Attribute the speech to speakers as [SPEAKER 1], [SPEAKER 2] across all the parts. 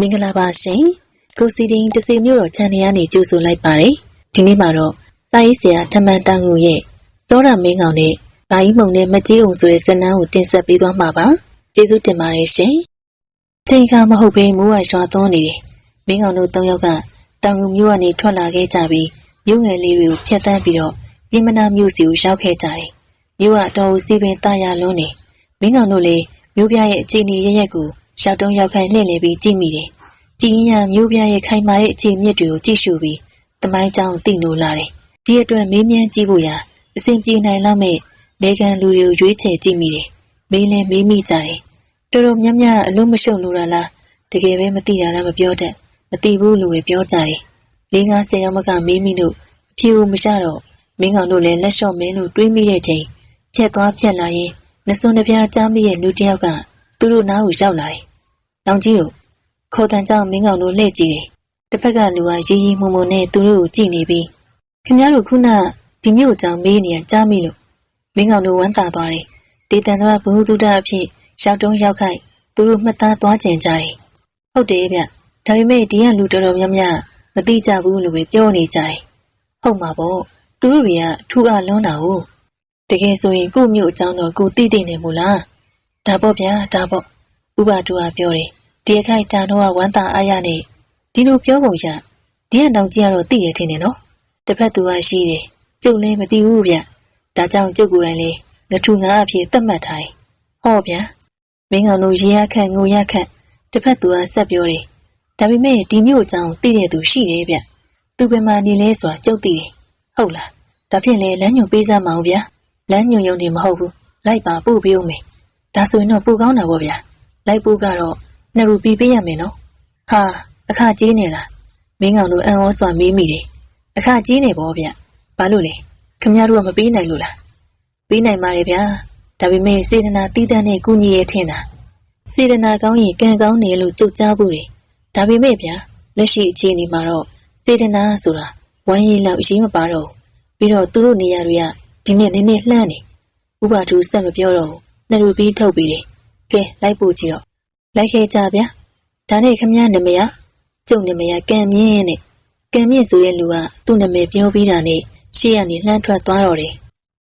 [SPEAKER 1] မင်္ဂလာပါရှင်ကိုစီတင်တစီမျိုးတော်ချန်နယ်ကနေကြိုဆိုလိုက်ပါတယ်ဒီနေ့မှာတော့စာရေးဆရာထမန်တန်ကိုရဲ့စောရမင်းကောင်နဲ့ဘာကြီးမုံနဲ့မကြီးအောင်ဆိုတဲ့ဇာတ်လမ်းကိုတင်ဆက်ပေးသွားမှာပါကျေးဇူးတင်ပါတယ်ရှင်ချိန်ခါမဟုတ်ဘဲမိုးဝရွာသွန်းနေတယ်မင်းကောင်တို့၃ယောက်ကတောင်ငူမျိုးကနေထွက်လာခဲ့ကြပြီးမြို့ငယ်လေးတွေကိုဖျက်ဆီးပြီးတော့ပြည်မနာမြို့စီကိုရောက်ခဲ့ကြတယ်မြို့ကအတော်စီပင်တာယာလွန်းနေမင်းကောင်တို့လည်းမြို့ပြရဲ့အခြေအနေရရက်ကို ရှောက်တုံးရောက်ခိုင်းလှည့်လည်ပြီးကြည့်မိတယ်ကြည်ရမျိုးပြရဲ့ခိုင်မာတဲ့အခြေမြစ်တွေကိုကြည့်ရှုပြီးတမိုင်းကြောင်သိလို့လာတယ်။ဒီအတွက်မေးမြန်းကြည့်ဖို့ရာအစဉ်ပြေနိုင်လောက်မဲ့လေကန်လူတွေကိုရွေးချယ်ကြည့်မိတယ်။မေးလဲမေးမိကြတယ်။တော်တော်များများအလုံးမရှုံလို့လားတကယ်ပဲမသိတာလားမပြောတတ်မသိဘူးလို့ပဲပြောကြတယ်။လေးငါးဆယ်ယောက်မကမေးမိလို့အဖြေကိုမရတော့မင်းကောင်တို့လည်းလက်လျှော့မင်းလို့တွေးမိတဲ့ချိန်ဖြက်သွားဖြက်လာရင်နှစုံတစ်ပြားကြားမိရဲ့လူတစ်ယောက်ကသူတို့နားကိုရောက်လာတယ်။ နောင်ကြီးတို့ခေါ်တန်ကြောင့်မင်းကောင်တို့လှည့်ကြည့်တယ်။တစ်ဖက်ကလူကရီရီမှုမှုနဲ့သူတို့ကိုကြည့်နေပြီးခင်ဗျားတို့ခုနဒီမြို့ကြောင်မေးနေရကြားမိလို့မင်းကောင်တို့ဝမ်းသာသွားတယ်။ဒေတန်တော်ကဘုဟုတုဒအဖြစ်ရောက်တုံးရောက်ခိုက်သူတို့မှတ်သားသွားကြင်ကြတယ်။ဟုတ်တယ်ဗျ။ဒါပေမဲ့ဒီကလူတော်တော်များများမသိကြဘူးလို့ပဲပြောနေကြတယ်။ဟုတ်မှာပေါ့။သူတို့တွေကထူအားလွန်းတာဟုတ်။တကယ်ဆိုရင်ကို့မြို့အကြောင်းတော့ကိုသိသိနေမို့လား။ဒါပေါ့ဗျာဒါပေါ့။ ဥပါတူကပြောတယ်။ဒီအခိုက်တန်တော့ဝမ်းသာအားရနေဒီလိုပြောပုံရဒီကနောင်ကြီးကတော့သိရထင်တယ်နော်တစ်ဖက်သူကရှိတယ်ကျုပ်လည်းမသိဘူးဗျဒါကြောင့်ကျုပ်ကိုယ်တိုင်လည်းငထူငါအဖြစ်သတ်မှတ်ထားတယ်ဟောဗျာမင်းကောင်တို့ရေရခန့်ငိုရခန့်တစ်ဖက်သူကဆက်ပြောတယ်ဒါပေမဲ့ဒီမျိုးအကြောင်းသိတဲ့သူရှိတယ်ဗျသူပဲမှနေလဲဆိုတာကျုပ်သိတယ်ဟုတ်လားဒါဖြင့်လေလမ်းညွန်ပေးစမ်းမအောင်ဗျာလမ်းညွန်ယုံနေမဟုတ်ဘူးလိုက်ပါပို့ပေးဦးမယ်ဒါဆိုရင်တော့ပို့ကောင်းတာပေါ့ဗျာ လိုက်ပို့ကတော့နှစ်ရူပီပေးရမယ်နော်ဟာအခကြီးနေလားမင်းကောင်တို့အံ့ဩစွာမေးမိတယ်အခကြီးနေပေါ့ဗျဘာလို့လဲခမရတို့ကမပေးနိုင်လို့လားပေးနိုင်ပါတယ်ဗျာဒါပေမဲ့စေတနာတီးတန်းနဲ့ကုညီရဲ့ထင်တာစေတနာကောင်းရင်ကံကောင်းတယ်လို့ကြုတ်ကြားဖို့တယ်ဒါပေမဲ့ဗျာလက်ရှိအခြေအနေမှာတော့စေတနာဆိုတာဝမ်းရည်လောက်အရေးမပါတော့ပြီးတော့သူတို့နေရာတွေကဒီနေ့နည်းနည်းလှမ်းနေဥပါထူဆက်မပြောတော့ဘူးနှစ်လူပြီးထုတ်ပြီးတယ် ကဲလိုက်ဖို့ကြည့်တော့လိုက်ခဲ့ကြဗျာဒါနဲ့ခမရနာမည်ကျုပ်နာမည်ကံမြင့်နဲ့ကံမြင့်ဆိုတဲ့လူကသူ့နာမည်ပြောပြီးတာနဲ့ရှေ့ကနေလှမ်းထွက်သွားတော့တယ်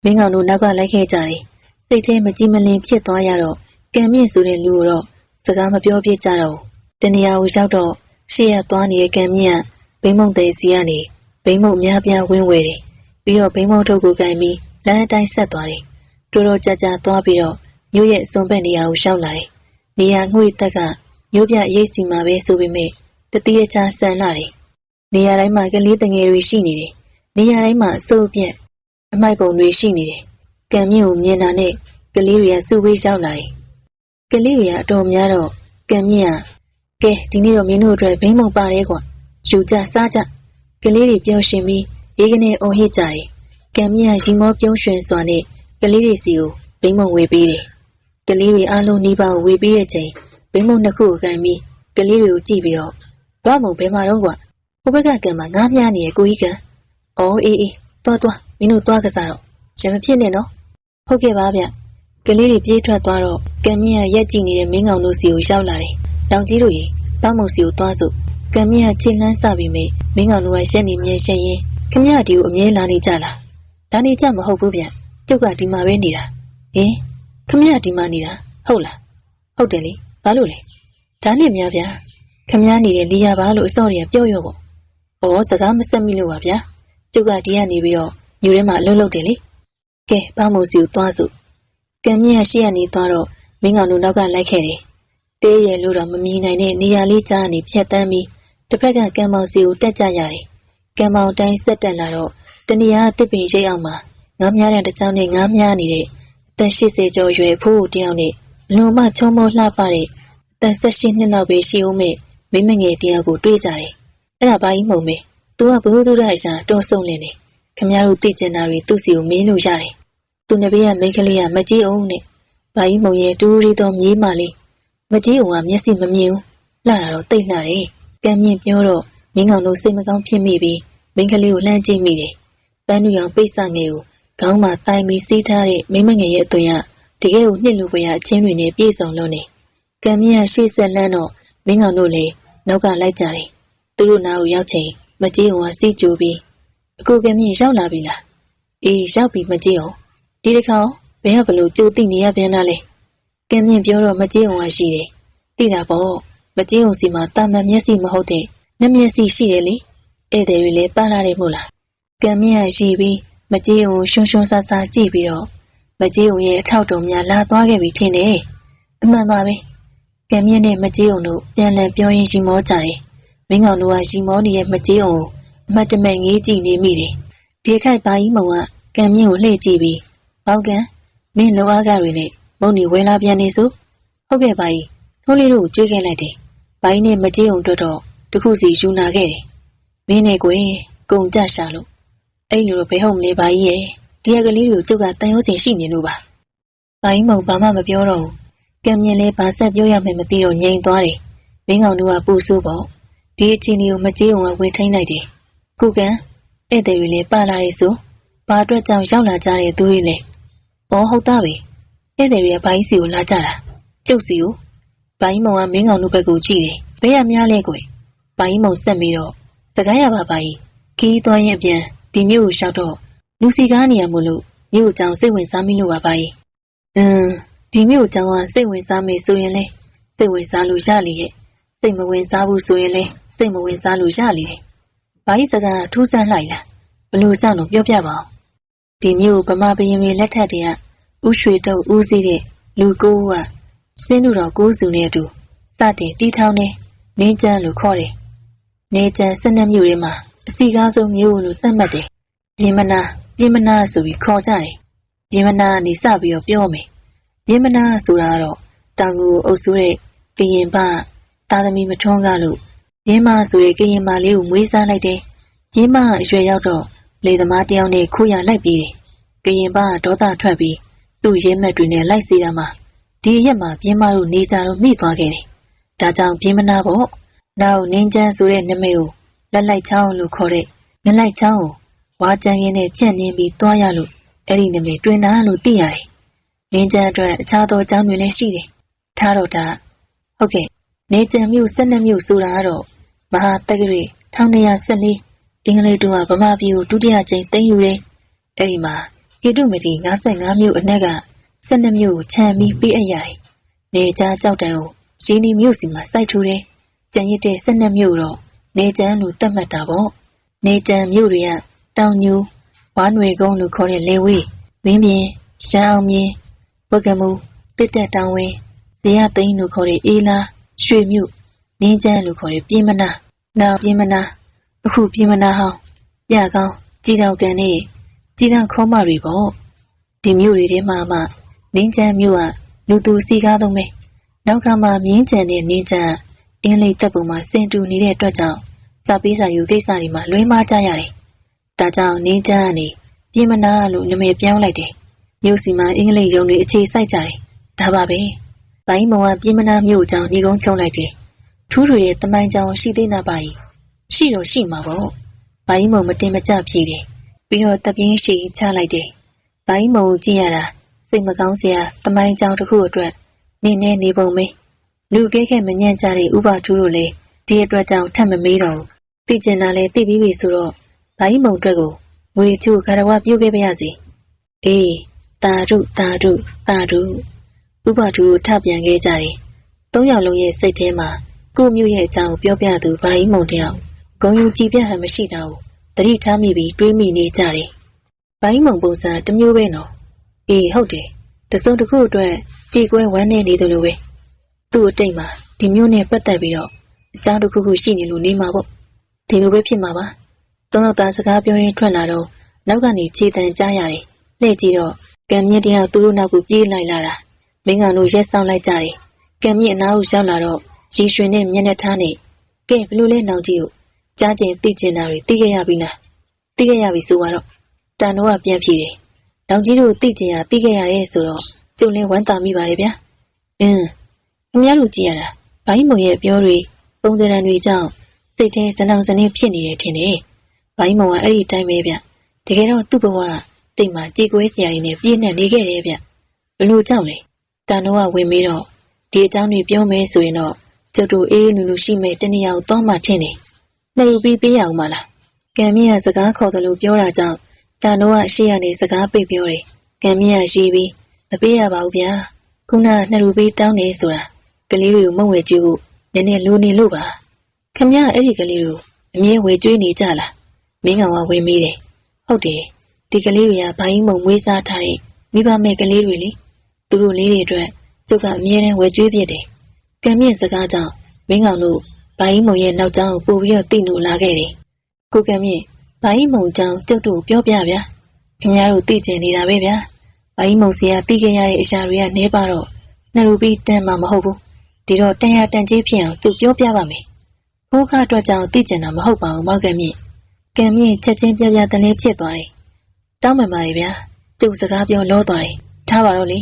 [SPEAKER 1] မင်းကောင်တို့နောက်ကလိုက်ခဲ့ကြတယ်စိတ်ထဲမကြည်မလင်ဖြစ်သွားရတော့ကံမြင့်ဆိုတဲ့လူကိုတော့စကားမပြောပြကြတော့တနေရာကိုရောက်တော့ရှေ့ရသွားနေတဲ့ကံမြင့်ကဘိမုံတဲ့စီကနေဘိမုံများပြားဝင်းဝဲတယ်ပြီးတော့ဘိမုံထုတ်ကိုကင်ပြီးလမ်းအတိုင်းဆက်သွားတယ်တော်တော်ကြာကြာသွားပြီးတော့ မြို့ရဲ့စွန်ဘက်နေရာကိုရောက်လာတယ်နေရာငွေတက်ကမြို့ပြရိတ်စီမှာပဲဆိုပေမဲ့တတိယချဆန်လာတယ်နေရာတိုင်းမှာကလေးတငယ်တွေရှိနေတယ်နေရာတိုင်းမှာအစိုးပြက်အမိုက်ပုံတွေရှိနေတယ်ကံမြင့်ကိုမြင်တာနဲ့ကလေးတွေကစုဝေးရောက်လာတယ်ကလေးတွေကအတော်များတော့ကံမြင့်ကကဲဒီနေ့တော့မင်းတို့အတွက်ဘိမ့်မုံပါတယ်ကွာယူကြစားကြကလေးတွေပျော်ရွှင်ပြီးရေးကနေအော်ဟစ်ကြတယ်ကံမြင့်ရီမောပြုံးရွှင်စွာနဲ့ကလေးတွေစီကိုဘိမ့်မုံဝေပေးတယ် ကလေးတွေအားလုံးနှီးပါဝေပေးတဲ့ချိန်ဘိမ့်မုံနှစ်ခုကိုကန်ပြီးကလေးတွေကိုကြည့်ပြီးတော့ဘာမို့ဘယ်မှာတော့ကွာဟိုဘက်ကကံမှာငားမြားနေရဲ့ကိုကြီးကံအော်အေးအေးသွားသွားမင်းတို့သွားကစားတော့ရမဖြစ်နဲ့နော်ဟုတ်ကဲ့ပါဗျကလေးတွေပြေးထွက်သွားတော့ကံမြင့်ကရက်ကြည့်နေတဲ့မင်းကောင်တို့စီကိုရောက်လာတယ်တောင်ကြီးတို့ရေဘာမို့စီကိုသွားစို့ကံမြင့်ကချင်းလန်းစပြီးမိမင်းကောင်တို့ကရှက်နေမြဲရှက်ရင်ခမရဒီကိုအမြဲလာနေကြလားဒါနေကြမဟုတ်ဘူးဗျပြုတ်ကဒီမှာပဲနေတာဟင် ခမရဒီမှာနေတာဟုတ်လားဟုတ်တယ်လေဘာလို့လဲဒါနဲ့များဗျာခမည်းနေတဲ့နေရာပါလို့အစောတွေကပြောရောပေါ့။ဩစကားမဆက်မိလို့ပါဗျာ။ကျုပ်ကဒီကနေပြီးတော့မြို့ထဲမှာအလုပ်လုပ်တယ်လေ။ကဲဘာမို့စီကိုသွားစို့။ကံမြင့်ရှိရနေသွားတော့မင်းကောင်တို့နောက်ကလိုက်ခဲ့တယ်။တဲရဲလို့တော့မမြင်နိုင်တဲ့နေရာလေးကြားကနေဖြတ်တန်းပြီးတစ်ဖက်ကကံမောင်စီကိုတက်ကြရတယ်။ကံမောင်တိုင်းဆက်တက်လာတော့တနေရာတစ်ပင်ရိပ်အောင်မှာငားများတဲ့တကြောင်နဲ့ငားများနေတဲ့အ သက်80ကျော်ရွယ်ဖိုးတယောက်နဲ့လွန်မချုံမောလှပတဲ့အသက်18နှစ်လောက်ပဲရှိဦးမဲ့မိမငယ်တယောက်ကိုတွေ့ကြတယ်။အဲ့ဒါဘာကြီးမုံမေ။ तू ကဘုဟုတုဒအရာတော်ဆုံးလင်းနေ။ခမရတို့သိကျင်တာတွေသူ့စီကိုမင်းလို့ရတယ်။သူနဘေးကမိန်းကလေးကမကြည့်အောင်နဲ့။ဘာကြီးမုံရဲ့တူရီတော်မြေးမလေးမကြည့်အောင်ကမျက်စိမမြင်ဘူး။လှတာတော့တိတ်လှတယ်။ကံမြင့်ပြောတော့မင်းကောင်တို့စိတ်မကောင်းဖြစ်မိပြီးမိန်းကလေးကိုလှမ်းကြည့်မိတယ်။ပန်းနူရောင်ပိတ်ဆငယ်ကို ခေါင်းမှာတိုင်ပြီးစီးထားတဲ့မိမငယ်ရဲ့အသွင်ကတကယ်ကိုနှစ်လူပွေရအချင်းတွေနဲ့ပြည့်စုံလို့နေ။ကံမြင့်ရှေ့ဆက်လန်းတော့မင်းကောင်တို့လည်းနောက်ကလိုက်ကြတယ်သူတို့နားကိုရောက်ချိန်မကြီးအောင်ကစီးကြိုပြီးအကိုကမြင့်ရောက်လာပြီလားအေးရောက်ပြီမကြီးအောင်ဒီတစ်ခါဘယ်ကဘလို့ကြိုသိနေရပြန်လာလဲကမြင့်ပြောတော့မကြီးအောင်ကရှိတယ်သိတာပေါ့မကြီးအောင်စီမှာတာမန်မျက်စိမဟုတ်တဲ့နှမျက်စိရှိတယ်လေဧည့်သည်တွေလည်းပါလာတယ်မို့လားကမြင့်ကရှိပြီး မကြီးအောင်ရှွန်းရှွန်းဆာဆာကြည့်ပြီးတော့မကြီးအောင်ရဲ့အထောက်တော်များလာသွားခဲ့ပြီထင်တယ်အမှန်ပါပဲကမြင့်နဲ့မကြီးအောင်တို့ပြန်လည်ပြောရင်းရှိမောကြတယ်မင်းကောင်တို့ကရှိမောနေတဲ့မကြီးအောင်ကိုအမှတ်တမဲ့ငေးကြည့်နေမိတယ်ဒီခိုက်ပါကြီးမုံကကံမြင့်ကိုလှည့်ကြည့်ပြီးဘောက်ကန်မင်းလောအားကတွေနဲ့မုံနေဝဲလာပြန်နေစို့ဟုတ်ကဲ့ပါကြီးထိုးလေးတို့ကိုကြွေးခဲ့လိုက်တယ်ဘိုင်းနဲ့မကြေးုံတို့တော့တခုစီယူနာခဲ့တယ်မင်းနဲ့ကိုယ်ကုံကြရှာလို့ အဲ့လိုတော့ဘယ်ဟုတ်မလဲပါကြီးရဲ့ဒီရကလေးတွေကိုကျုပ်ကတန်ရုံးစင်ရှိနေလို့ပါဘိုင်းမုံဘာမှမပြောတော့ဘူးကံမြင့်လဲဘာဆက်ပြောရမယ်မသိတော့ငြိမ်သွားတယ်မင်းကောင်တို့ကပူဆိုးပေါ့ဒီအချင်းကြီးကိုမကြေးုံကဝင်ထိန်လိုက်တယ်ကုကန်ဧည့်သည်တွေလည်းပါလာတယ်ဆိုဘာအတွက်ကြောင့်ရောက်လာကြတဲ့သူတွေလဲ။အော်ဟုတ်သားပဲ။ဧည့်သည်တွေကဘိုင်းစီကိုလာကြတာ။ကျုပ်စီကိုဘိုင်းမောင်ကမင်းကောင်တို့ဘက်ကိုကြည့်တယ်။ဘယ်ရများလဲကွယ်။ဘိုင်းမောင်ဆက်ပြီးတော့စကားရပါပါကြီး။ခီးသွားရင်အပြန် ဒီမျိုးကိုရှောက်တော့လူစီကားနေရမို့လို့မြို့ကြောင်စိတ်ဝင်စားမိလို့ပါပါကြီး။အင်းဒီမြို့ကြောင်ကစိတ်ဝင်စားမိဆိုရင်လေစိတ်ဝင်စားလို့ရလေရဲ့။စိတ်မဝင်စားဘူးဆိုရင်လေစိတ်မဝင်စားလို့ရလေတယ်။ဘာကြီးစကားထူးဆန်းလိုက်လား။ဘလို့ကြောင့်တော့ပြောပြပါဦး။ဒီမျိုးဗမာပြည်ရင်လက်ထက်တည်းကဥရွှေတုပ်ဦးစီးတဲ့လူကိုးကစင်းလူတော်ကိုးစုနဲ့အတူစတင်တီးထောင်နေနေကျန်းလို့ခေါ်တယ်။နေကျန်း၁၂မြို့ထဲမှာ အစီကားဆုံးမြို့လို့သတ်မှတ်တယ်။ပြင်မနာပြင်မနာဆိုပြီးခေါ်ကြတယ်။ပြင်မနာကနေစပြီးတော့ပြောမယ်။ပြင်မနာဆိုတာကတော့တောင်ကူအုပ်စုတဲ့ကရင်ပသားသမီးမထွန်းကားလို့ရင်းမဆိုတဲ့ကရင်မလေးကိုမွေးစားလိုက်တယ်။ရင်းမအရွယ်ရောက်တော့လေသမားတယောက်နဲ့ခိုးရလိုက်ပြီးတယ်။ကရင်ပဒေါသထွက်ပြီးသူ့ရဲမက်တွေနဲ့လိုက်စီတာမှာဒီရက်မှာပြင်းမတို့နေကြတော့မိသွားခဲ့တယ်။ဒါကြောင့်ပြင်းမနာပေါ့။နောက်နင်းချမ်းဆိုတဲ့နမိတ်ကို လက်လိုက်ချောင်းလို့ခေါ်တဲ့နလိုက်ချောင်းကိုဝါကြမ်းရင်းနဲ့ဖြန့်နှင်းပြီးသွားရလို့အဲ့ဒီနမိတ်တွင်တာလို့သိရတယ်။နင်းချမ်းအတွက်အခြားသောအကြောင်းတွေလည်းရှိတယ်။ထားတော့ဒါဟုတ်ကဲ့နေချမ်းမြို့၁၂မြို့ဆိုတာကတော့မဟာတက္ကရီ1214အင်္ဂလိပ်တို့ကဗမာပြည်ကိုဒုတိယကြိမ်သိမ်းယူတယ်။အဲ့ဒီမှာကေတုမတီ55မြို့အနက်က12မြို့ကိုခြံပြီးပေးအပ်ရတယ်။နေကြားကြောက်တန်ကိုရင်းနှီးမြို့စီမှာစိုက်ထူတယ်။ကြံရစ်တဲ့12မြို့တော့ နေကျန်းလို့သတ်မှတ်တာပေါ့။နေကျန်းမြို့တွေကတောင်ညူဝါနွေကုန်းလို့ခေါ်တဲ့လေဝေးမင်းပြင်းရှမ်းအောင်မြင်းဝက်ကမူတစ်တက်တောင်ဝင်းဇေယသိန်းလို့ခေါ်တဲ့အေးလားရွှေမြို့နင်းကျန်းလို့ခေါ်တဲ့ပြင်းမနာနောက်ပြင်းမနာအခုပြင်းမနာဟောင်းပြကောင်းကြည်တောင်ကန်နဲ့ကြည်တောင်ခေါမတွေပေါ့ဒီမြို့တွေထဲမှာမှနင်းချမ်းမြို့ကလူသူစီကားသုံးပဲနောက်ကမှမြင်းချန်တဲ့နင်းချမ်းအင်းလေးတပ်ပုံမှာစင်တူနေတဲ့အတွက်ကြောင့် စာပေးစာယူကိစ္စတွေမှာလွဲမှားကြရတယ်ဒါကြောင့်နင်းချမ်းကနေပြင်းမနာလို့နာမည်ပြောင်းလိုက်တယ်မြို့စီမှာအင်္ဂလိပ်ရုံတွေအခြေစိုက်ကြတယ်ဒါပါပဲဘိုင်းမုံကပြင်းမနာမြို့အကြောင်းညီကုန်းချုံလိုက်တယ်ထူးထွေတဲ့တမိုင်းကြောင်ရှိသေးနာပါ යි ရှိတော့ရှိမှာပေါ့ဘိုင်းမုံမတင်မကြဖြေတယ်ပြီးတော့တပြင်းရှိချလိုက်တယ်ဘိုင်းမုံကြည့်ရတာစိတ်မကောင်းစရာတမိုင်းကြောင်တစ်ခုအတွက်နေနေနေပုံမေးလူကဲခဲမညံ့ကြတဲ့ဥပထူးတို့လည်းဒီအတွက်ကြောင့်ထပ်မမေးတော့ဘူး သိကျင်တာလည်းသိပြီးပြီဆိုတော့ဘိုင်းမုံအတွက်ကိုငွေချို့ခါရဝပြုတ်ခဲ့ပါရစေအေးတာဓုတာဓုတာဓုဥပထူးတို့ထပြန်ခဲ့ကြတယ်သုံးယောက်လုံးရဲ့စိတ်ထဲမှာကိုမျိုးရဲ့အကြောင်းပြောပြသူဘိုင်းမုံတယောက်ဂုံယူကြည်ပြဟန်မရှိတာကိုတတိထားမိပြီးတွေးမိနေကြတယ်ဘိုင်းမုံပုံစံတစ်မျိုးပဲနော်အေးဟုတ်တယ်တစုံတစ်ခုအတွက်ကြေကွဲဝမ်းနေနေတယ်လို့ပဲသူ့အတိတ်မှာဒီမျိုးနဲ့ပတ်သက်ပြီးတော့အကြောင်းတစ်ခုခုရှိနေလို့နေမှာပေါ့ ဒီလိုပဲဖြစ်မှာပါသုံးယောက်သားစကားပြောရင်းထွက်လာတော့နောက်ကနေခြေတံကြားရတယ်လှည့်ကြည့်တော့ကံမြင့်တရားသူတို့နောက်ကိုပြေးလိုက်လာတာမင်းကောင်တို့ရက်ဆောင်လိုက်ကြတယ်ကံမြင့်အနားကိုရောက်လာတော့ရီရွှေနဲ့မျက်နှာထားနဲ့ကဲဘလို့လဲနောင်ကြီးကိုကြားကျင်သိကျင်တာတွေသိခဲ့ရပြီလားသိခဲ့ရပြီဆိုတော့တန်တော့ကပြန်ဖြေတယ်။နောင်ကြီးတို့သိကျင်ရသိခဲ့ရတယ်ဆိုတော့ကျုံလဲဝမ်းသာမိပါတယ်ဗျာ။အင်းခင်ဗျားတို့ကြည့်ရတာဘိုင်းမုံရဲ့ပြောတွေပုံစံတွေကြောင့် စိတ်ထဲဇလောင်စနေဖြစ်နေတယ်ထင်တယ်။ဘိုင်းမုံကအဲ့ဒီတိုင်းပဲဗျ။တကယ်တော့သူ့ဘဝတိတ်မှကြေကွဲစရာတွေနဲ့ပြည့်နှက်နေခဲ့တယ်ဗျ။ဘလို့ကြောင့်လဲ။တန်တော့ကဝင်ပြီးတော့ဒီအကြောင်းတွေပြောမယ်ဆိုရင်တော့ကျုပ်တို့အေးအေးနူနူရှိမဲ့တနေရာကိုသွားမှထင်တယ်နှစ်လူပြီးပေးရအောင်မလားကံမြင့်ကစကားခေါ်တယ်လို့ပြောတာကြောင့်တာနိုးကအရှိရနေစကားပိတ်ပြောတယ်ကံမြင့်ကရှိပြီးမပေးရပါဘူးဗျာခုနကနှစ်လူပြီးတောင်းနေဆိုတာကလေးတွေကိုမုံဝဲကြည့်ဖို့နည်းနည်းလိုနေလို့ပါ ခမရအဲ့ဒီကလေးကိုအမြဲဝေကျွေးနေကြလားမင်းကောင်ကဝင်မိတယ်ဟုတ်တယ်ဒီကလေးတွေကဘိုင်းမုံမွေးစားထားတဲ့မိဘမဲ့ကလေးတွေလေသူတို့လေးတွေအတွက်ကျုပ်ကအမြဲတမ်းဝေကျွေးပြတယ်ကံမြင့်စကားကြောင့်မင်းကောင်တို့ဘိုင်းမုံရဲ့နောက်ကျောင်းကိုပို့ပြီးတော့တိနိုလာခဲ့တယ်ကိုကံမြင့်ဘိုင်းမုံကျောင်းကျုပ်တို့ပြောပြဗျာခင်ဗျားတို့သိကျင်နေတာပဲဗျာဘိုင်းမုံစီကတိခဲ့ရတဲ့အရာတွေကနဲပါတော့နှစ်လူပြီးတန်မှာမဟုတ်ဘူးဒီတော့တန်ရတန်ကြီးဖြစ်အောင်သူပြောပြပါမယ် ဖိုးခါအတွက်ကြောင့်သိကျင်တာမဟုတ်ပါဘူးမောက်ကံမြင့်ကံမြင့်ချက်ချင်းပြပြတလဲဖြစ်သွားတယ်တောင်းပန်ပါလေဗျာကျုပ်စကားပြောလောသွားတယ်ထားပါတော့လေ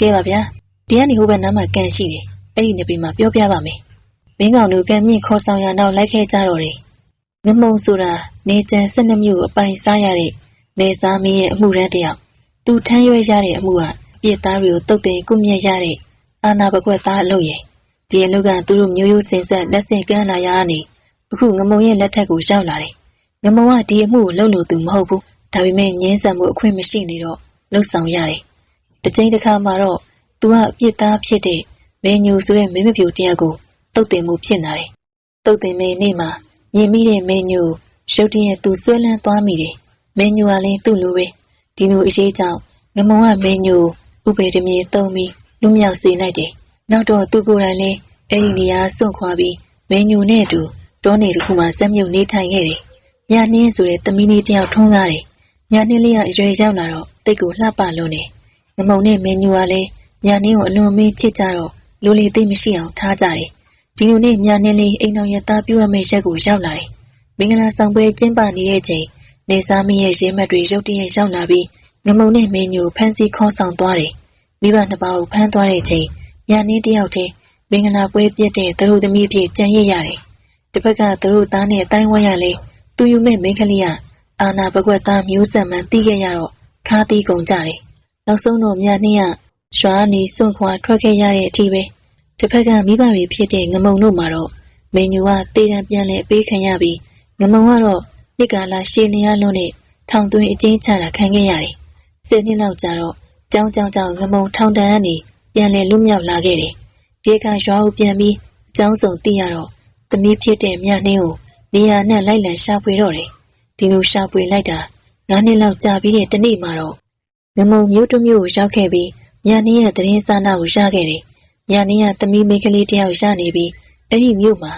[SPEAKER 1] ကဲပါဗျာဒီကနေဟိုဘက်နားမှာကန်ရှိတယ်အဲ့ဒီနေပြည်မှာပြောပြပါမယ်မင်းကောင်တို့ကံမြင့်ခေါ်ဆောင်ရနောက်လိုက်ခဲ့ကြတော့တယ်ငမုံဆိုတာနေကျန်၁၂မြို့အပိုင်စားရတဲ့နေစားမင်းရဲ့အမှုရန်တယောက်သူထမ်းရွက်ရတဲ့အမှုဟာပြစ်သားတွေကိုတုတ်တင်ကုမြက်ရတဲ့အာနာပကွက်သားအလုပ်ရဲ့ ဒီအလုပ်ကသူတို့မျိုးရိုးစင်ဆက်လက်ဆင့်ကမ်းလာရကနေအခုငမုံရဲ့လက်ထက်ကိုရောက်လာတယ်ငမုံကဒီအမှုကိုလုပ်လို့သူမဟုတ်ဘူးဒါပေမဲ့ငင်းဆန်မှုအခွင့်မရှိနေတော့လှုပ်ဆောင်ရတယ်တစ်ချိန်တစ်ခါမှာတော့သူကအပြစ်သားဖြစ်တဲ့မင်းညူဆိုတဲ့မင်းမပြူတယောက်ကိုတုတ်တင်မှုဖြစ်လာတယ်တုတ်တင်မင်းနေ့မှာမြင်မိတဲ့မင်းညူရုတ်တရက်သူဆွဲလန်းသွားမိတယ်မင်းညူကလည်းသူ့လိုပဲဒီလိုအရေးကြောင့်ငမုံကမင်းညူဥပေတမင်းသုံးပြီးလူမြောက်စေလိုက်တယ် နောက်တော့သူကိုယ်တိုင်လည်းအဲ့ဒီနေရာစွန့်ခွာပြီးမင်းညူနဲ့အတူတောနေတစ်ခုမှာစက်မြုပ်နေထိုင်ခဲ့တယ်။ညနှင်းဆိုတဲ့သမီးလေးတယောက်ထုံးကားတယ်။ညနှင်းလေးကအရွယ်ရောက်လာတော့တိတ်ကိုလှပလွန်းတယ်။ငမုံနဲ့မင်းညူကလည်းညနှင်းကိုအလွန်မင်းချစ်ကြတော့လူလီသိမရှိအောင်ထားကြတယ်။ဒီလိုနဲ့ညနှင်းလေးအိမ်တော်ရသားပြုတ်ရမယ့်ရက်ကိုရောက်လာတယ်။မင်္ဂလာဆောင်ပွဲကျင်းပနေတဲ့ချိန်နေစားမင်းရဲ့ရဲမက်တွေရုတ်တရက်ရောက်လာပြီးငမုံနဲ့မင်းညူဖမ်းဆီးခေါ်ဆောင်သွားတယ်။မိဘနှစ်ပါးကိုဖမ်းသွားတဲ့ချိန် ညနှင်းတယောက်တည်းမင်္ဂလာပွဲပြည့်တဲ့သူတို့သမီးအဖြစ်ကြံရစ်ရတယ်။တစ်ဖက်ကသူတို့သားနဲ့အတိုင်းဝဲရလဲသူယူမဲ့မိန်းကလေးကအာနာပကွက်သားမျိုးဆက်မှန်တီးခဲ့ရတော့ခါတီးကုန်ကြတယ်။နောက်ဆုံးတော့မြနှင်းကရွှာနေစွန့်ခွာထွက်ခဲ့ရတဲ့အထိပဲ။တစ်ဖက်ကမိဘတွေဖြစ်တဲ့ငမုံတို့မှာတော့မင်းညူကတေးတံပြန်လဲပေးခံရပြီးငမုံကတော့နှစ်ကာလာရှည်နေရလွန်းနဲ့ထောင်သွင်းအကျဉ်းချတာခံခဲ့ရတယ်။ဆယ်နှစ်လောက်ကြာတော့ကြောင်းကြောင်းကြောင်းငမုံထောင်တန်းကနေ ပြန်လဲလွတ်မြောက်လာခဲ့တယ်။ဒီအခါရွာကိုပြန်ပြီးအကြောင်းစုံသိရတော့သမီးဖြစ်တဲ့မြနှင်းကိုနေရာနဲ့လိုက်လံရှာဖွေတော့တယ်။ဒီလိုရှာဖွေလိုက်တာငါးနှစ်လောက်ကြာပြီးတဲ့တနေ့မှာတော့ငမုံမျိုးတစ်မျိုးကိုရောက်ခဲ့ပြီးမြနှင်းရဲ့တရင်စာနာကိုရခဲ့တယ်။မြနှင်းကသမီးမိန်းကလေးတယောက်ရနေပြီးအဲ့ဒီမြို့မှာ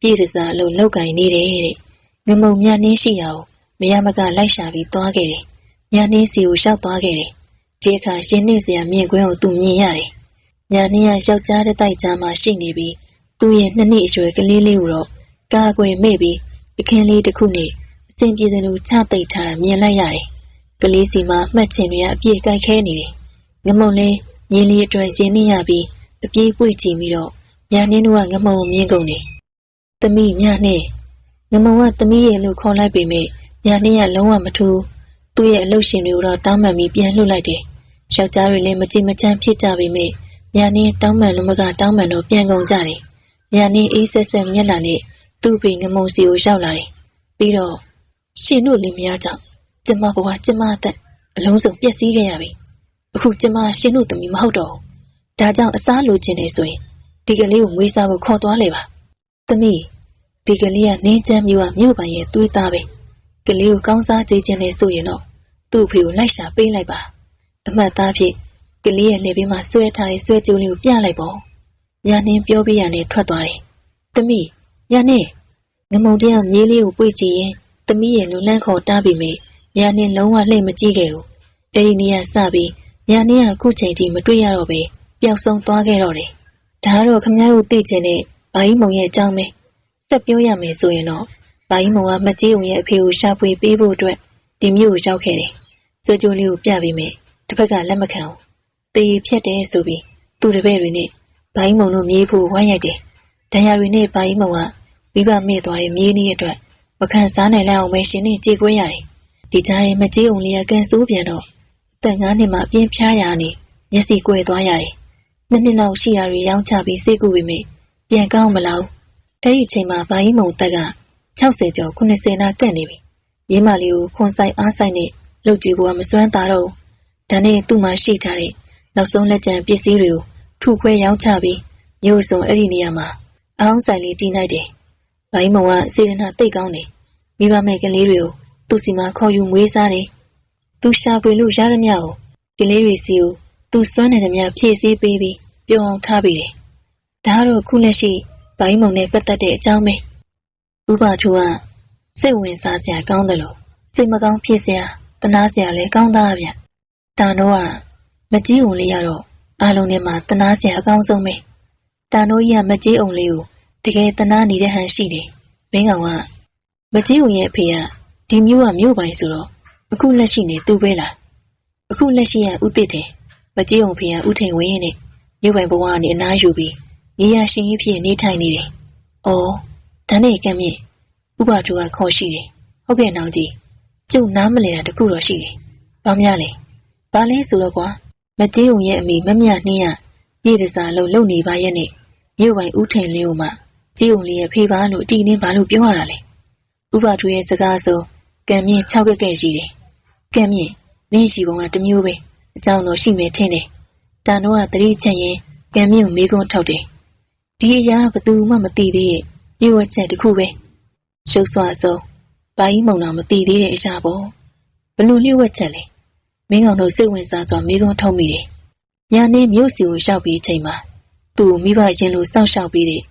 [SPEAKER 1] ပြည်စစားလို့လောက်ကင်နေတယ်တဲ့။ငမုံမြနှင်းရှိရာကိုမရမကလိုက်ရှာပြီးသွားခဲ့တယ်။မြနှင်းစီကိုရောက်သွားခဲ့တယ်။ဒီအခါရှင်းနေစရာမြင်ကွင်းကိုသူမြင်ရတယ်။ ညာနေရယောက်ျားတဲ့တိုက်ကြားမှာရှိနေပြီးသူ့ရဲ့နှစ်နှစ်အရွယ်ကလေးလေးကိုတော့ကာကွယ်မဲ့ပြီးအခင်းလေးတစ်ခုနဲ့အစဉ်ပြေစလိုချသိပ်ထားတာမြင်လိုက်ရတယ်။ကလေးစီမှာမှတ်ချင်တွေကအပြည့်ကြိုက်ခဲနေတယ်။ငမုံလေးမြင်းလေးအတွက်ရင်းနှီးရပြီးအပြေးပွေကြည့်ပြီးတော့ညာနှင်းတို့ကငမုံကိုမြင်ကုန်တယ်။သမီးညာနှင်းငမုံကသမီးရဲ့လို့ခေါ်လိုက်ပေမဲ့ညာနှင်းကလုံးဝမထူးသူ့ရဲ့အလုပ်ရှင်တွေကိုတော့တောင်းပန်ပြီးပြန်လှုပ်လိုက်တယ်။ယောက်ျားတွေလည်းမကြင်မချမ်းဖြစ်ကြပေမဲ့ ညာနှင်းတောင်းပန်လို့မကတောင်းပန်တော့ပြန်ကုန်ကြတယ်။ညာနှင်းအေးဆက်ဆက်မျက်နှာနဲ့သူ့ဖေငမုံစီကိုရောက်လာတယ်။ပြီးတော့ရှင်တို့လင်မယားကြောင့်ကျမဘဝကျမအသက်အလုံးစုံပျက်စီးခဲ့ရပြီ။အခုကျမရှင်တို့သမီးမဟုတ်တော့ဘူး။ဒါကြောင့်အစားလိုချင်နေဆိုရင်ဒီကလေးကိုငွေစားဖို့ခေါ်သွားလေပါ။သမီးဒီကလေးကနင်းချမ်းမျိုးကမြို့ပိုင်ရဲ့သွေးသားပဲ။ကလေးကိုကောင်းစားကြည့်ခြင်းနဲ့ဆိုရင်တော့သူ့အဖေကိုလိုက်ရှာပေးလိုက်ပါ။အမှတ်သားဖြင့် ကလေးရဲ့လက်ဘေးမှာဆွဲထားတဲ့ဆွဲကြိုးလေးကိုပြလိုက်ပေါ့။ညာနှင်းပြောပြရနဲ့ထွက်သွားတယ်။သမီးညာနှင်းငမုံတယောက်မြေးလေးကိုပွေ့ကြည့်ရင်သမီးရဲ့လူလန့်ခေါ်တားပြီးမိညာနှင်းလုံးဝလှိမ့်မကြည့်ခဲ့ဘူး။အဲဒီနေ့ကစပြီးညာနှင်းကခုချိန်ထိမတွေ့ရတော့ပဲပျောက်ဆုံးသွားခဲ့တော့တယ်။ဒါကတော့ခမည်းတော်သိချင်တဲ့ဘာကြီးမုံရဲ့အကြောင်းပဲ။ဆက်ပြောရမယ်ဆိုရင်တော့ဘာကြီးမုံကမကြီးုံရဲ့အဖေကိုရှာဖွေပေးဖို့အတွက်ဒီမြို့ကိုရောက်ခဲ့တယ်။ဆွေကြိုးလေးကိုပြပေးမယ်။တစ်ဖက်ကလက်မခံဘူး။ တေးဖြတ်တယ်ဆိုပြီးသူ့တပည့်တွေနဲ့ဘာကြီးမုံတို့မြေးဖို့ဝိုင်းရိုက်တယ်။ဒဏ်ရာတွေနဲ့ဘာကြီးမုံကမိဘမေ့သွားတဲ့မြေးနည်းအတွက်မခံစားနိုင်လောက်အောင်ပဲရှင်နေကြေကွဲရတယ်။ဒီကြားရင်မကြီးုံလေးကကန်ဆိုးပြန်တော့တန်ငါးနှစ်မှအပြင်းဖျားရနေမျက်စိကွယ်သွားရတယ်။နှစ်နှစ်လောက်ရှိရာတွေရောင်းချပြီးစိတ်ကူပေမဲ့ပြန်ကောင်းမလားအဲ့ဒီအချိန်မှာဘာကြီးမုံတက်က60ကျော်90နာကန့်နေပြီရင်းမလေးကိုခွန်ဆိုင်အားဆိုင်နဲ့လှုပ်ကြည့်ဖို့မစွမ်းတာတော့ဒါနဲ့သူ့မှာရှိထားတဲ့ နောက်ဆုံးလက်ကျန်ပစ္စည်းတွေကိုထုခွဲရောင်းချပြီးမြို့စုံအဲ့ဒီနေရာမှာအောင်းဆိုင်လေးတီးလိုက်တယ်ဘာကြီးမုံကစေတနာတိတ်ကောင်းတယ်မိဘမဲ့ကလေးတွေကိုသူ့စီမှာခေါ်ယူမွေးစားတယ်သူရှာဖွေလို့ရသမျှကိုကလေးတွေစီကိုသူစွမ်းနေသမျှဖြည့်ဆည်းပေးပြီးပြောအောင်ထားပြီးတယ်ဒါကတော့ခုလက်ရှိဘိုင်းမုံနဲ့ပတ်သက်တဲ့အကြောင်းပဲဥပချိုးကစိတ်ဝင်စားစရာကောင်းတယ်လို့စိတ်မကောင်းဖြစ်စရာတနာစရာလည်းကောင်းသားဗျတာတော့က မကြီးုံလေးရတော့အားလုံးထဲမှာတနာစရာအကောင်းဆုံးပဲတာတော့ကြီးကမကြီးုံလေးကိုတကယ်တနာနေတဲ့ဟန်ရှိတယ်မင်းကောင်ကမကြီးုံရဲ့အဖေကဒီမျိုးကမျိုးပိုင်ဆိုတော့အခုလက်ရှိနေသူ့ပဲလားအခုလက်ရှိကဥတည်တယ်မကြီးုံဖေကဥထိန်ဝင်းနဲ့မြို့ပိုင်ဘဝကနေအနားယူပြီးရေရရှင်ကြီးဖြစ်နေထိုင်နေတယ်။အော်တန်းနေကံမြင့်ဥပဒူကခေါ်ရှိတယ်။ဟုတ်ကဲ့နောင်ကြီးကျုပ်နားမလည်တာတခုတော့ရှိတယ်။ဘာများလဲ။ဘာလဲဆိုတော့ကွာ မကြေးုံရဲ့အမိမမြနှင်းရပြေးတစားလုံးလုံနေပါရဲ့နဲ့မြို့ပိုင်ဥထိန်လေးကိုမှကြေးုံလေးရဲ့ဖေးပါလို့အတီးနှင်းဘာလို့ပြောရတာလဲ။ဥပဒူရဲ့စကားဆိုကံမြင့်၆ကက်ကဲရှိတယ်။ကံမြင့်မင်းရှိပုံကတမျိုးပဲအကြောင်းတော့ရှိမယ်ထင်တယ်။တန်တော့ကတတိချက်ရင်ကံမြင့်ကိုမေးခွန်းထုတ်တယ်။ဒီအရာဘသူမှမသိသေးရဲ့ညဝက်ချက်တစ်ခုပဲ။ရှုပ်ဆွအစုံဘာကြီးမုံတော့မသိသေးတဲ့အရာပေါ့။ဘလို့လျှို့ဝက်ချက်လဲ။ မင်းကောင်တို့စိတ်ဝင်စားစွာမေးခွန်းထုတ်မိတယ်။ညာနေမြို့စီကိုရှောက်ပြီးအချိန်မှာသူ့မိဘချင်းလိုစောင့်ရှောက်ပြီးတဲ့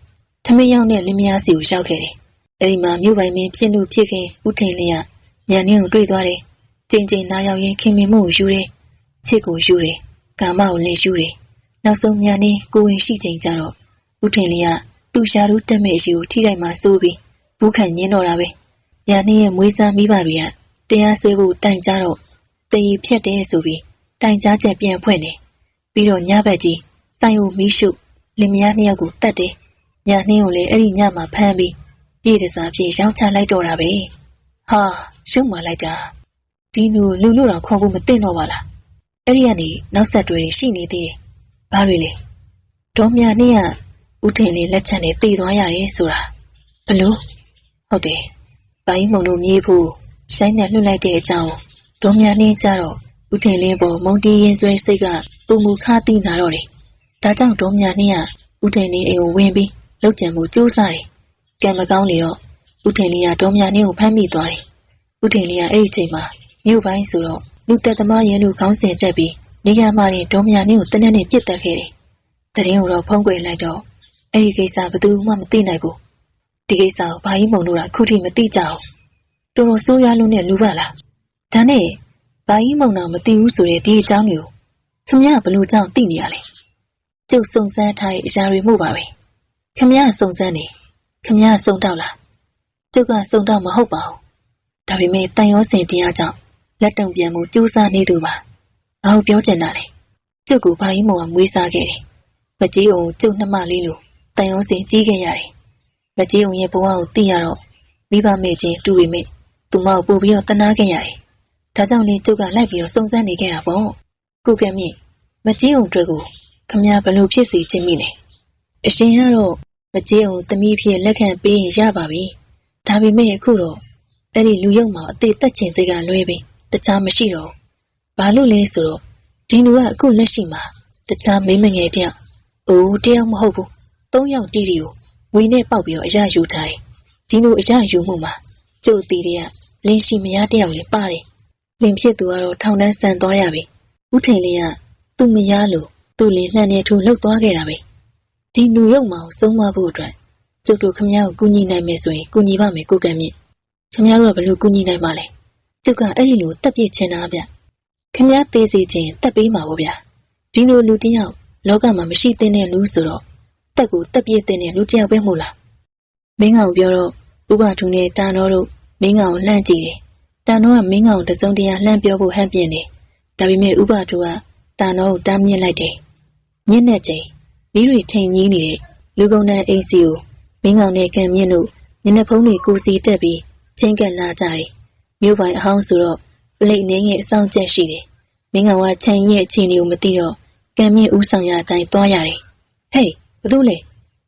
[SPEAKER 1] ထမင်းရောက်တဲ့လင်းမယားစီကိုရှောက်ခဲ့တယ်။အဲဒီမှာမြို့ပိုင်မင်းဖြစ်လို့ဖြစ်ခင်ဥထိန်လင်းကညာနေကိုတွေ့သွားတယ်။ကြင်ကြင်နားရောက်ရင်ခင်မင်မှုကိုယူတယ်။ချစ်ကိုယူတယ်။ကာမကိုလင်ယူတယ်။နောက်ဆုံးညာနေကိုဝင်ရှိချိန်ကျတော့ဥထင်လေးကသူ့ရှားရူးတက်မဲ့အရှိကိုထိခိုက်မှစိုးပြီးဘူးခံညင်းတော့တာပဲ။ညာနေရဲ့မွေးစားမိဘတွေကတရားဆွဲဖို့တိုင်ကြတော့ တည်ရဖြတ်တယ်ဆိုပြီးတိုင်ကြားချက်ပြန်ဖွင့်တယ်။ပြီးတော့ညဘက်ကြီးစိုင်ကိုမီးရှုလင်မယားနှစ်ယောက်ကိုတတ်တယ်။ညာနှင်းကိုလည်းအဲ့ဒီညမှာဖမ်းပြီးပြည်တစားပြေရောင်းချလိုက်တော့တာပဲ။ဟာရုပ်မာလိုက်တာ။ဒီလူလူလူတော်ခေါ်ဖို့မသိတော့ပါလား။အဲ့ဒီကနေနောက်ဆက်တွဲရှိနေသေးတယ်။ဘာတွေလဲ။ဒေါ်မြနှင်းကဥထင်လေးလက်ချက်နဲ့တည်သွားရတယ်ဆိုတာဘလို့ဟုတ်တယ်။ဘိုင်းမုံတို့မြေးဖို့ရှိုင်းနဲ့လွှတ်လိုက်တဲ့အကြောင်း ဒေါ်မြနှင်းကြတော့ဥထင်လေးပေါ်မုံတီးရင်ဆွဲစိတ်ကပုံမူခါသိလာတော့တယ်။ဒါကြောင့်ဒေါ်မြနှင်းကဥထင်လေးအိမ်ကိုဝင်ပြီးလောက်ကြံမှုစူးစမ်းတယ်။ကံမကောင်းလေတော့ဥထင်လေးကဒေါ်မြနှင်းကိုဖမ်းမိသွားတယ်။ဥထင်လေးကအဲ့ဒီချိန်မှာမြို့ပိုင်းဆိုတော့လူတက်သမားရဲလူခေါင်းစဉ်တက်ပြီးနေရာမှာနေဒေါ်မြနှင်းကိုတနက်နေ့ပြစ်တက်ခဲ့တယ်။တရင်ကိုတော့ဖုံးကွယ်လိုက်တော့အဲ့ဒီကိစ္စဘယ်သူမှမသိနိုင်ဘူး။ဒီကိစ္စကိုဘာကြီးမုံလို့ကခုထိမသိကြအောင်။တော်တော်ဆိုးရွားလုံးနဲ့လူပါလား။ ဒါနဲ့ဘာကြီးမုံတော့မသိဘူးဆိုတဲ့ဒီအကြောင်းတွေကိုခမရဘလို့ကြောင့်သိနေရလဲ။ကျုပ်စုံစမ်းထားတဲ့အရာတွေမှုပါပဲ။ခမရစုံစမ်းနေခမရစုံတော့လား။ကျုပ်ကစုံတော့မဟုတ်ပါဘူး။ဒါပေမဲ့တန်ရောစင်တရားကြောင့်လက်တုံပြန်မှုကြိုးစားနေသူပါ။ဘာလို့ပြောချင်တာလဲ။ကျုပ်ကဘာကြီးမုံကမွေးစားခဲ့တယ်။မကြီးအောင်ကျုပ်နှမလေးလိုတန်ရုံးစင်ကြီးခဲ့ရတယ်။မကြီးုံရဲ့ဘဝကိုသိရတော့မိဘမေချင်းတူပေမဲ့သူမကိုပို့ပြီးတော့တနာခဲ့ရတယ်။ ဒါကြောင့်လေကျုပ်ကလိုက်ပြီးတော့စုံစမ်းနေခဲ့တာပေါ့။ကိုကမြင့်မကြီးုံတွေကိုခမရဘလို့ဖြစ်စီခြင်းမိလဲ။အရှင်ကတော့မကြီးုံသမီးဖြစ်လက်ခံပေးရင်ရပါပြီ။ဒါပေမဲ့အခုတော့အဲ့ဒီလူယုံမှာအသေးတက်ချင်စိတ်ကလွဲပြီးတခြားမရှိတော့ဘူး။ဘာလို့လဲဆိုတော့ဒီလူကအခုလက်ရှိမှာတခြားမိမငယ်တယောက်အိုးတယောက်မဟုတ်ဘူးသုံးယောက်တီးတီကိုငွေနဲ့ပေါက်ပြီးတော့အရယူထားတယ်။ဒီလိုအရယူမှုမှာကျုပ်တီတွေကလင်းရှိမရတယောက်လည်းပါတယ်။ လင်းဖြစ်သူကတော့ထောင်ထဲဆန်သွားရပြီ။ဥထိန်လေးကသူ့မရလို့သူ့လင်းနှံ့နေထိုးလှုပ်သွားခဲ့တာပဲ။ဒီလူရုပ်မှာစုံမဖို့အတွက်ကျုပ်တို့ခမရကိုကူညီနိုင်မယ်ဆိုရင်ကူညီပါမယ်ကိုကံမြင့်။ခမရတို့ကဘယ်လိုကူညီနိုင်မှာလဲ။ကျုပ်ကအဲ့ဒီလိုတက်ပြစ်ချင်တာဗျ။ခမရသေးစီချင်းတက်ပေးမှာပေါ့ဗျာ။ဒီလိုလူတယောက်လောကမှာမရှိသင့်တဲ့လူဆိုတော့တက်ကိုတက်ပြည့်တဲ့လူတယောက်ပဲမို့လားမင်းကောင်ပြောတော့ဥပထုနဲ့တာနောတို့မင်းကောင်လှမ်းကြည့်တယ် တာနောကမင်းကောင်တစုံတရာလှမ်းပြောဖို့ဟန်ပြင်းတယ်ဒါပေမဲ့ဥပထုကတာနောကိုတားမြစ်လိုက်တယ်ညစ်တဲ့ချိန်မိတွေထိန်ကြီးနေတဲ့လူကုန်တန်းအိမ်စီကိုမင်းကောင်နဲ့ကံမြင့်တို့ညနေဖုံးတွေကိုစီတက်ပြီးချင်းကပ်လာကြတယ်မြို့ပိုင်အဟောင်းဆိုတော့ပလိတ်နင်းရဲ့အဆောင်ချက်ရှိတယ်မင်းကောင်ကခြံရဲ့အခြေအနေကိုမသိတော့ကံမြင့်ဦးဆောင်ရအတိုင်းသွားရတယ်ဟေးဘသူလဲ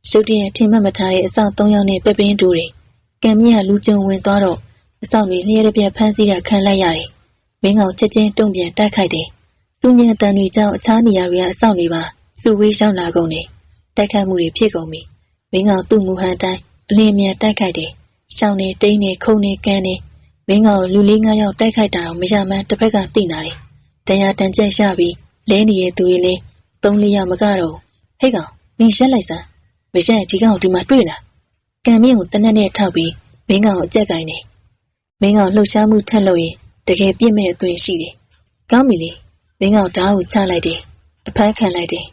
[SPEAKER 1] ရုတ်တရက်ထင်မှတ်မထားတဲ့အဆောင်၃ယောက်နဲ့ပဲပင်းတူတွေကံမြင့်ကလူကျုံဝင်သွားတော့ အဆောင်တွေလျှက်တစ်ပြက်ဖမ်းဆီးတာခံလိုက်ရတယ်။မင်းကောင်ချက်ချင်းတုံ့ပြန်တိုက်ခိုက်တယ်။သူညံတန်တွေကြောင့်အခြားနေရာတွေကအဆောင်တွေပါစုဝေးရောက်လာကုန်တယ်။တိုက်ခိုက်မှုတွေဖြစ်ကုန်ပြီ။မင်းကောင်သူ့မူဟန်တိုင်းအလင်းမြန်တိုက်ခိုက်တယ်။ရှောင်းနေတိန်းနေခုံနေကန်နေမင်းကောင်လူလေး၅ယောက်တိုက်ခိုက်တာတော့မရမှန်းတစ်ဖက်ကသိနာတယ်။တရားတန်ကျက်ရပြီးလဲနေတဲ့သူတွေလည်းသုံးလေးယောက်မကတော့ဟဲ့ကောင်မင်းရက်လိုက်စမ်းမရက်ဒီကောင်ဒီမှာတွေ့လားကံမြင့်ကိုတနက်နဲ့ထောက်ပြီးမင်းကောင်ကိုအကြက်ကင်နေ မင်းကောင်လှုပ်ရှားမှုထက်လို့ရင်တကယ်ပြစ်မဲ့အသွင်ရှိတယ်ကောင်းပြီလေမင်းကောင်ဓာတ်ကိုချလိုက်တယ်အဖမ်းခံလိုက်တယ်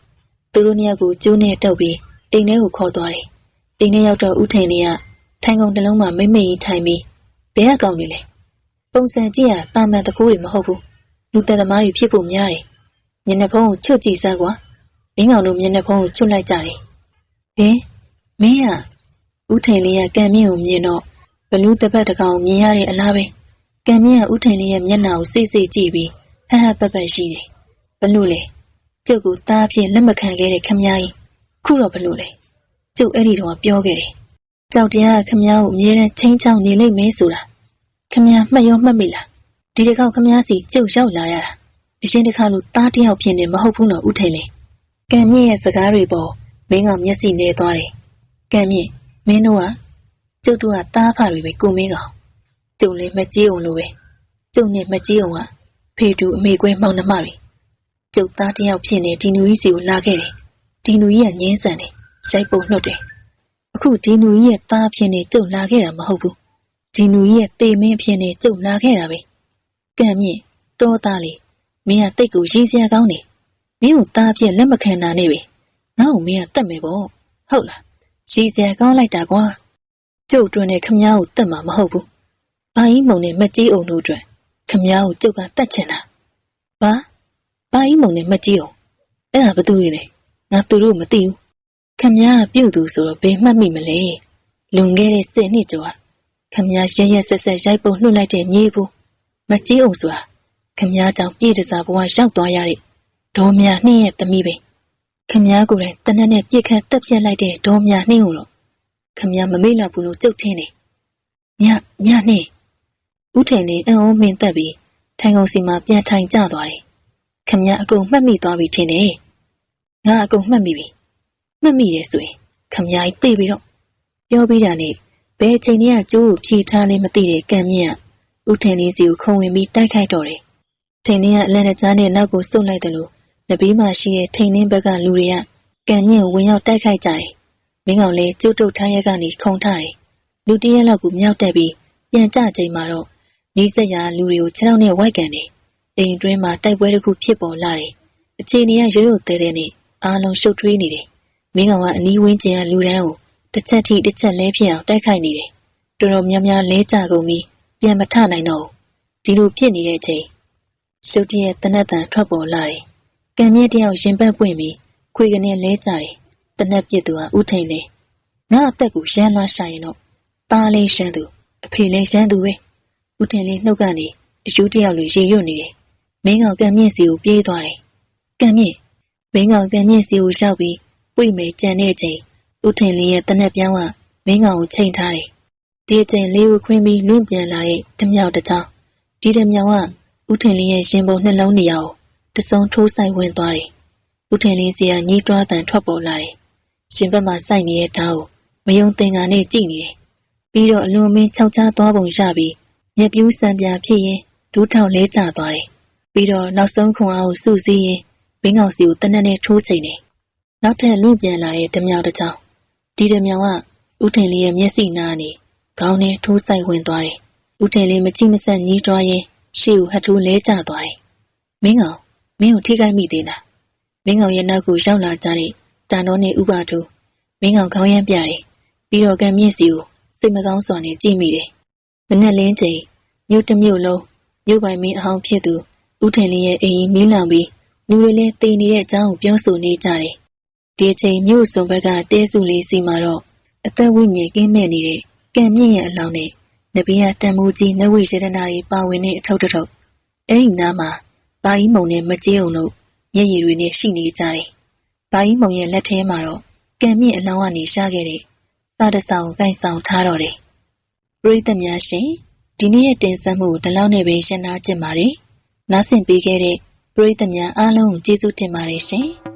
[SPEAKER 1] သူတို့နှစ်ယောက်ကိုကျိုးနဲ့တုပ်ပြီးအိမ်ထဲကိုခေါ်သွားတယ်အိမ်ထဲရောက်တော့ဥထိန်လေးကထိုင်ကုန်တစ်လုံးမှာမိမ့်မိတ်ကြီးထိုင်ပြီးဘဲကကောင်နေလဲပုံစံကြည့်ရတာမန်တကူတွေမဟုတ်ဘူးလူသက်သမားတွေဖြစ်ဖို့များတယ်ညနေဖုံးကိုချုပ်ကြည့်စမ်းကွာမင်းကောင်တို့မျက်နှာဖုံးကိုချွတ်လိုက်ကြတယ်ဟင်မင်းကဥထိန်လေးကကံမြင့်ကိုမြင်တော့ဘ လူးတပတ်တကောင်မြင်ရတဲ့အလားပဲကံမြင့်ကဥထိန်လေးရဲ့မျက်နှာကိုစိတ်စိတ်ကြည့်ပြီးဟဟပပရှိတယ်ဘလို့လဲကျုပ်ကသားဖြင့်လက်မခံခဲ့တဲ့ခမကြီးခုတော့ဘလို့လဲကျုပ်အဲ့ဒီတော့ပြောခဲ့တယ်ကြောက်တရားကခမကြီးကိုအမြဲတမ်းချင်းချောင်းနေလိမ့်မယ်ဆိုတာခမကြီးမှတ်ရောမှတ်မိလားဒီတစ်ခေါက်ခမကြီးစီကျုပ်ရောက်လာရတာအရင်တစ်ခါလို့သားတယောက်ဖြစ်နေမဟုတ်ဘူးနော်ဥထိန်လေးကံမြင့်ရဲ့စကားတွေပေါ်မင်းကမျက်စိနေသွားတယ်ကံမြင့်မင်းတို့က ကျုပ်တို့ကသားဖတွေပဲကိုမင်းကောင်ကျုပ်လည်းမကြီးအောင်လို့ပဲကျုပ်နဲ့မကြီးအောင်ကဖေတူအမေကွဲမောင်နှမတွေကျုပ်သားတယောက်ဖြစ်နေဒီနူကြီးစီကိုလာခဲ့တယ်ဒီနူကြီးကငင်းဆန်တယ်ရိုက်ပုံနှုတ်တယ်အခုဒီနူကြီးရဲ့သားဖြစ်နေကျုပ်လာခဲ့တာမဟုတ်ဘူးဒီနူကြီးရဲ့တေမင်းဖြစ်နေကျုပ်လာခဲ့တာပဲကံမြင့်တောသားလေမင်းကတိတ်ကိုရည်စရာကောင်းနေမင်းကိုသားဖြစ်လက်မခံတာနဲ့ပဲငါ့ကိုမင်းကတတ်မယ်ပေါ့ဟုတ်လားရည်စရာကောင်းလိုက်တာကွာ ကျုပ်အတွင်နဲ့ခမည်းကိုတတ်မှာမဟုတ်ဘူး။ဘာကြီးမုံနဲ့မကြီးအောင်တို့အတွက်ခမည်းကိုကျုပ်ကတတ်ချင်တာ။ဘာဘာကြီးမုံနဲ့မကြီးအောင်အဲ့ဒါဘသူတွေလဲ။ငါသူတို့မသိဘူး။ခမည်းကပြုတ်သူဆိုတော့ဘယ်မှတ်မိမလဲ။လွန်ခဲ့တဲ့၁၀နှစ်ကျော်ကခမည်းရရဆက်ဆက်ရိုက်ပုံနှုတ်လိုက်တဲ့မြေဘူး။မကြီးအောင်ဆိုတာခမည်းကြောင့်ပြည်တစားဘဝရောက်သွားရတဲ့ဒေါ်မြနှင်းရဲ့သမီးပဲ။ခမည်းကိုယ်တိုင်တနက်နဲ့ပြစ်ခတ်တက်ပြက်လိုက်တဲ့ဒေါ်မြနှင်းကိုတော့ ခမရမမေ့လောက်ဘူးလို့ကြုတ်ထင်းတယ်ညညနှင်းဦးထိန်လေးအံ့ဩမင်းသက်ပြီးထိုင်ကုန်စီမှာပြန်ထိုင်ကြသွားတယ်ခမရအကုန်မှတ်မိသွားပြီထင်တယ်ငါအကုန်မှတ်မိပြီမှတ်မိတယ်ဆိုရင်ခမရကြီးသိပြီးတော့ပြောပြီးတာနဲ့ဘယ်ချိန်တည်းကကျိုးကိုဖြီးထားလဲမသိတဲ့ကံမြင့်ကဦးထင်လေးစီကိုခုံဝင်ပြီးတိုက်ခိုက်တော့တယ်ထင်လေးကအလန့်တကြားနဲ့နောက်ကိုစုပ်လိုက်တယ်လို့နဘေးမှာရှိတဲ့ထိန်နှင်းဘက်ကလူတွေကကံမြင့်ဝင်ရောက်တိုက်ခိုက်ကြတယ် မင်းကောင်လည်းကျုပ်တုတ်ထားရက်ကနေခုံထားတယ်။လူတရက်လောက်ကိုမြောက်တက်ပြီးပြန်ကြချိန်မှာတော့နီးစက်ရာလူတွေကိုခြေထောက်နဲ့ဝိုက်ကန်တယ်။အိမ်တွင်းမှာတိုက်ပွဲတစ်ခုဖြစ်ပေါ်လာတယ်။အခြေအနေကရိုးရိုးသေးသေးနဲ့အားလုံးရှုပ်ထွေးနေတယ်။မင်းကောင်ကအနီးဝန်းကျင်ကလူတန်းကိုတစ်ချက်ထိတစ်ချက်လဲဖြစ်အောင်တိုက်ခိုက်နေတယ်။တော်တော်များများလဲကြကုန်ပြီးပြန်မထနိုင်တော့ဘူး။ဒီလိုဖြစ်နေတဲ့အချိန်ရှုပ်တရက်တနက်တန်ထွက်ပေါ်လာတယ်။ကံမြင့်တယောက်ရင်ပတ်ပွင့်ပြီးခွေကနေလဲကြတယ် တနက်ပြစ်သူကဥထိန်လေငါအသက်ကိုရမ်းလာရှာရင်တော့သားလေးရှမ်းသူအဖေလေးရှမ်းသူပဲဥထင်လေးနှုတ်ကနေအယူတယောက်လိုရေရွတ်နေတယ်မင်းကောင်ကံမြင့်စီကိုပြေးသွားတယ်ကံမြင့်မင်းကောင်ကံမြင့်စီကိုရောက်ပြီးပွိမယ်ကြံတဲ့ချိန်ဥထင်လေးရဲ့တနက်ပြောင်းကမင်းကောင်ကိုချိန်ထားတယ်ဒီအချိန်လေးကိုခွင်းပြီးလွင့်ပြန်လာတဲ့တမြောက်တစ်ချောင်းဒီတမြောက်ကဥထင်လေးရဲ့ရင်ပုံနှလုံးနေရာကိုတစုံထိုးဆိုင်ဝင်သွားတယ်။ဦးထင်လေးစီကညှိတွားတန်ထွက်ပေါ်လာတယ်။ ရှင်ဘက်မှာစိုက်နေတဲ့ဓာတ်ကိုမယုံသင်္ကာနဲ့ကြည့်နေတယ်။ပြီးတော့အလွန်မင်းခြောက်ချားသွားပုံရပြီးမျက်ပြူးစံပြဖြစ်ရင်ဒူးထောင်လဲကျသွားတယ်။ပြီးတော့နောက်ဆုံးခွန်အားကိုစုစည်းရင်ဘင်းကောင်စီကိုတနက်နဲ့ထိုးချိန်တယ်။နောက်ထပ်လွင့်ပြန်လာတဲ့ဓမြောက်တစ်ချောင်းဒီဓမြောက်ကဦးထင်လေးရဲ့မျက်စိနားနေခေါင်းနဲ့ထိုးဆိုင်ဝင်သွားတယ်။ဦးထင်လေးမကြည့်မဆက်ညှိတွားရင်ရှေ့ကိုဟတ်ထိုးလဲကျသွားတယ်။မင်းကောင်မင်းကိုထိခိုက်မိသေးလားမင်းကောင်ရဲ့နောက်ကိုရောက်လာကြတဲ့ တန်တော်နဲ့ဥပါတူမင်းကောင်ခေါင်းရမ်းပြတယ်ပြီးတော့ကံမြင့်စီကိုစိတ်မကောင်းစွာနဲ့ကြည့်မိတယ်မနဲ့လင်းချိန်မြို့တစ်မြို့လုံးမြို့ပိုင်မင်းအဟောင်းဖြစ်သူဥထင်လေးရဲ့အိမ်ကြီးမီးလောင်ပြီးလူတွေလည်းတိမ်နေတဲ့အကြောင်းကိုပြောဆိုနေကြတယ်ဒီအချိန်မြို့စုံဘက်ကတဲစုလေးစီမှာတော့အသက်ဝိညာဉ်ကင်းမဲ့နေတဲ့ကံမြင့်ရဲ့အလောင်းနဲ့နဘေးကတန်မိုးကြီးနဝိရတနာတွေပါဝင်တဲ့အထုပ်ထုပ်အဲ့ဒီနားမှာဘာကြီးမုံနဲ့မကြေးအောင်လို့မျက်ရည်တွေနဲ့ရှိနေကြတယ်။ ဘာကြီးမုံရဲ့လက်ထဲမှာတော့ကကံမြင့်အလောင်းကနေရှာခဲ့တဲ့စာတစောင်ကိုင်ဆောင်ထားတော့တယ်။ပရိသတ်များရှင်ဒီနေ့ရဲ့တင်ဆက်မှုကိုဒီလောက်နဲ့ပဲရှင်းနာကြပါရစေ။နားဆင်ပေးခဲ့တဲ့ပရိသတ်များအားလုံးကိုကျေးဇူးတင်ပါတယ်ရှင်။